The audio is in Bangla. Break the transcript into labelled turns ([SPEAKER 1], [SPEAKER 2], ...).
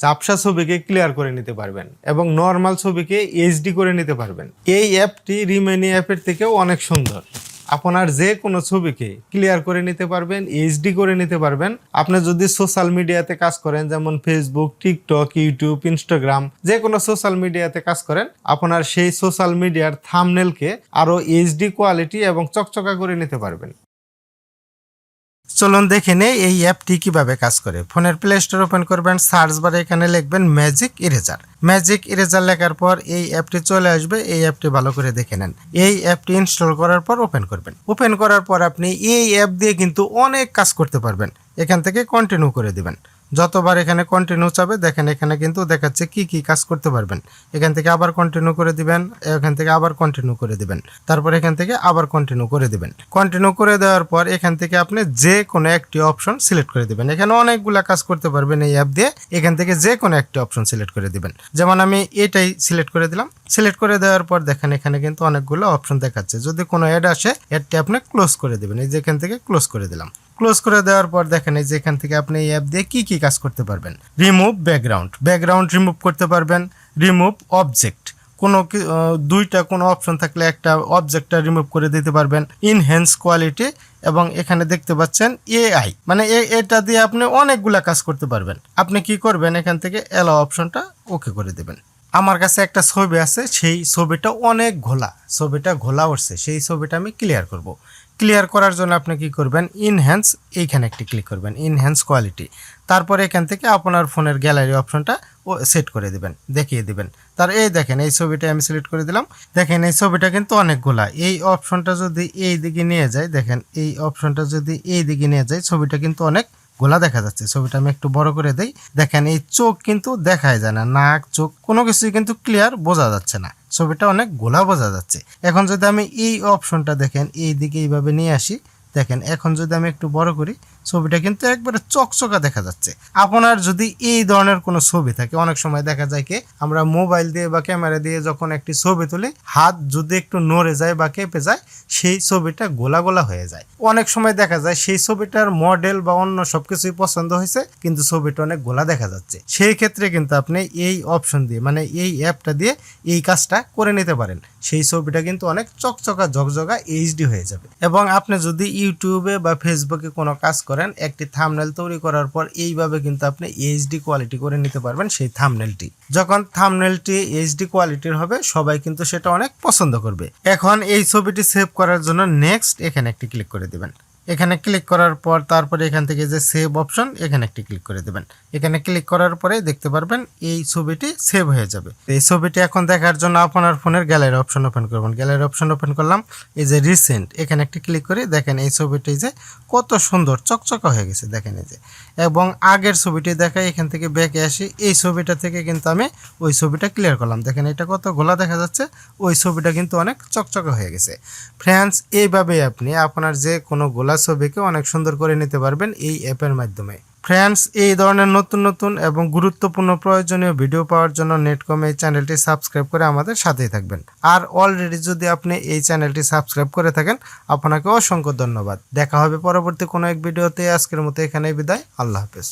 [SPEAKER 1] চাপসা ছবিকে ক্লিয়ার করে নিতে পারবেন এবং নর্মাল ছবিকে এইচডি করে নিতে পারবেন। এই অ্যাপটি রিমেনি অ্যাপের থেকেও অনেক সুন্দর। আপনার যে কোনো ছবিকে ক্লিয়ার করে নিতে পারবেন এইচডি করে নিতে পারবেন। আপনি যদি সোশ্যাল মিডিয়াতে কাজ করেন, যেমন ফেসবুক টিকটক ইউটিউব ইনস্টাগ্রাম যে কোনো সোশ্যাল মিডিয়াতে কাজ করেন, আপনার সেই সোশ্যাল মিডিয়ার থামনেলকে আরও এইচডি কোয়ালিটি এবং চকচকা করে নিতে পারবেন। চলুন দেখে নেই এই অ্যাপটি কীভাবে কাজ করে। ফোনের প্লে স্টোর ওপেন করবেন, সার্চ বারে এখানে লিখবেন ম্যাজিক ইরেজার ম্যাজিক ইরেজার লেখার পর এই অ্যাপটি চলে আসবে। এই অ্যাপটি ভালো করে দেখে নেন। এই অ্যাপটি ইনস্টল করার পর ওপেন করবেন। ওপেন করার পর আপনি এই অ্যাপ দিয়ে কিন্তু অনেক কাজ করতে পারবেন। এখান থেকে কন্টিনিউ করে দিবেন। যতবার এখানে কন্টিনিউ চাবে, দেখেন এখানে কিন্তু দেখাচ্ছে কি কি কাজ করতে পারবেন। এখান থেকে আবার কন্টিনিউ করে দিবেন, এখান থেকে আবার কন্টিনিউ করে দিবেন। তারপর এখান থেকে আবার কন্টিনিউ করে দিবেন। কন্টিনিউ করে দেওয়ার পর এখান থেকে আপনি যে কোনো একটি অপশন সিলেক্ট করে দিবেন। এখানে অনেকগুলা কাজ করতে পারবেন এই অ্যাপ দিয়ে। এখান থেকে যে কোনো একটি অপশন সিলেক্ট করে দিবেন। যেমন আমি এটাই সিলেক্ট করে দিলাম। সিলেক্ট করে দেওয়ার পর দেখেন এখানে কিন্তু অনেকগুলো অপশন দেখাচ্ছে। যদি কোনো অ্যাড আসে অ্যাডটি আপনি ক্লোজ করে দেবেন। এই যে এখান থেকে ক্লোজ করে দিলাম। ক্লোজ করে দেওয়ার পর দেখেন এই যে এখান থেকে আপনি এই অ্যাপ দিয়ে কী কী কাজ করতে পারবেন? রিমুভ ব্যাকগ্রাউন্ড ব্যাকগ্রাউন্ড রিমুভ করতে পারবেন। রিমুভ অবজেক্ট কোনো দুইটা কোনো অপশন থাকলে একটা অবজেক্টটা রিমুভ করে দিতে পারবেন ইনহ্যান্স কোয়ালিটি এবং এখানে দেখতে পাচ্ছেন এআই মানে এটা দিয়ে আপনি অনেকগুলা কাজ করতে পারবেন। আপনি কি করবেন, এখান থেকে এলো অপশনটা ওকে করে দেবেন। আমার কাছে একটা ছবি আছে, সেই ছবিটা অনেক ঘোলা। ছবিটা ঘোলা উঠছে, সেই ছবিটা আমি ক্লিয়ার করব। ক্লিয়ার করার জন্য আপনি কি করবেন ইনহ্যান্স এইখানে একটি ক্লিক করবেন ইনহ্যান্স কোয়ালিটি তারপরে এখান থেকে আপনার ফোনের গ্যালারি অপশনটা ও সেট করে দিবেন, দেখিয়ে দিবেন। তার এই দেখেন, এই ছবিটা আমি সিলেক্ট করে দিলাম। দেখেন, এই ছবিটা কিন্তু অনেকগুলা। এই অপশনটা যদি এই দিকে নিয়ে যায়, দেখেন, এই অপশনটা যদি এই দিকে নিয়ে যায়, ছবিটা কিন্তু অনেক গোলা দেখা যাচ্ছে। ছবিটা আমি একটু বড় করে দেই। দেখেন, এই চোখ কিন্তু দেখাই যায় না, নাক, চোখ, কোনো কিছুই কিন্তু ক্লিয়ার বোঝা যাচ্ছে না। ছবিটা অনেক গোলা বোঝা যাচ্ছে। এখন যদি আমি এই অপশনটা দেখেন, এই দিকে এইভাবে নিয়ে আসি, দেখেন, এখন যদি আমি একটু বড় করি ছবিটা কিন্তু একবারে চকচকা দেখা যাচ্ছে। আপনার যদি এই ধরনের কোনো ছবি থাকে, অনেক সময় দেখা যায় কি, আমরা মোবাইল দিয়ে বা ক্যামেরা দিয়ে যখন একটি ছবি তুলি, হাত যদি একটু নড়ে যায় বা কেঁপে যায়, সেই ছবিটা গোলা গোলা হয়ে যায়। অনেক সময় দেখা যায় সেই ছবিটার মডেল বা অন্য সবকিছুই পছন্দ হয়েছে, কিন্তু ছবিটা অনেক গোলা দেখা যাচ্ছে। সেই ক্ষেত্রে কিন্তু আপনি এই অপশন দিয়ে মানে এই অ্যাপটা দিয়ে এই কাজটা করে নিতে পারেন। সেই ছবিটা কিন্তু অনেক চকচকা, ঝকঝকা এইচডি হয়ে যাবে। এবং আপনি যদি ইউটিউবে বা ফেসবুকে কোনো কাজ করেন, একটি থামনেল তৈরি করার পর এইভাবে কিন্তু আপনি এইচডি কোয়ালিটি করে নিতে পারবেন সেই থামনেলটি যখন থামনেলটি এইচডি কোয়ালিটির হবে, সবাই কিন্তু সেটা অনেক পছন্দ করবে। এখন এই ছবিটি সেভ করার জন্য নেক্সট এখানে একটি ক্লিক করে দিবেন। এখানে ক্লিক করার পর তারপরে এখান থেকে যে সেভ অপশন এখানে একটি ক্লিক করে দেবেন। এখানে ক্লিক করার পরে দেখতে পারবেন এই ছবিটি সেভ হয়ে যাবে। এই ছবিটি এখন দেখার জন্য আপনার ফোনের গ্যালারি অপশন ওপেন করবেন। গ্যালারি অপশন ওপেন করলাম, এই যে রিসেন্ট এখানে একটি ক্লিক করে দেখেন এই ছবিটি যে কত সুন্দর, চকচকা হয়ে গেছে, দেখেন এই যে। এবং আগের ছবিটি দেখাই এখান থেকে ব্যাকে আসি, এই ছবিটা থেকে কিন্তু আমি ওই ছবিটা ক্লিয়ার করলাম। দেখেন এটা কত গোলা দেখা যাচ্ছে, ওই ছবিটা কিন্তু অনেক চকচকা হয়ে গেছে। ফ্রেন্ডস এইভাবে আপনি আপনার যে কোনো গোলা ছবিকে অনেক সুন্দর করে নিতে পারবেন এই অ্যাপের মাধ্যমে। ফ্রেন্ডস এই ধরনের নতুন নতুন এবং গুরুত্বপূর্ণ প্রয়োজনীয় ভিডিও পাওয়ার জন্য নেটকম এই চ্যানেলটি সাবস্ক্রাইব করে আমাদের সাথেই থাকবেন। আর অলরেডি যদি আপনি এই চ্যানেলটি সাবস্ক্রাইব করে থাকেন, আপনাকে অসংখ্য ধন্যবাদ। দেখা হবে পরবর্তী কোনো এক ভিডিওতে আজকের মতো এখানেই বিদায়। আল্লাহ হাফেজ।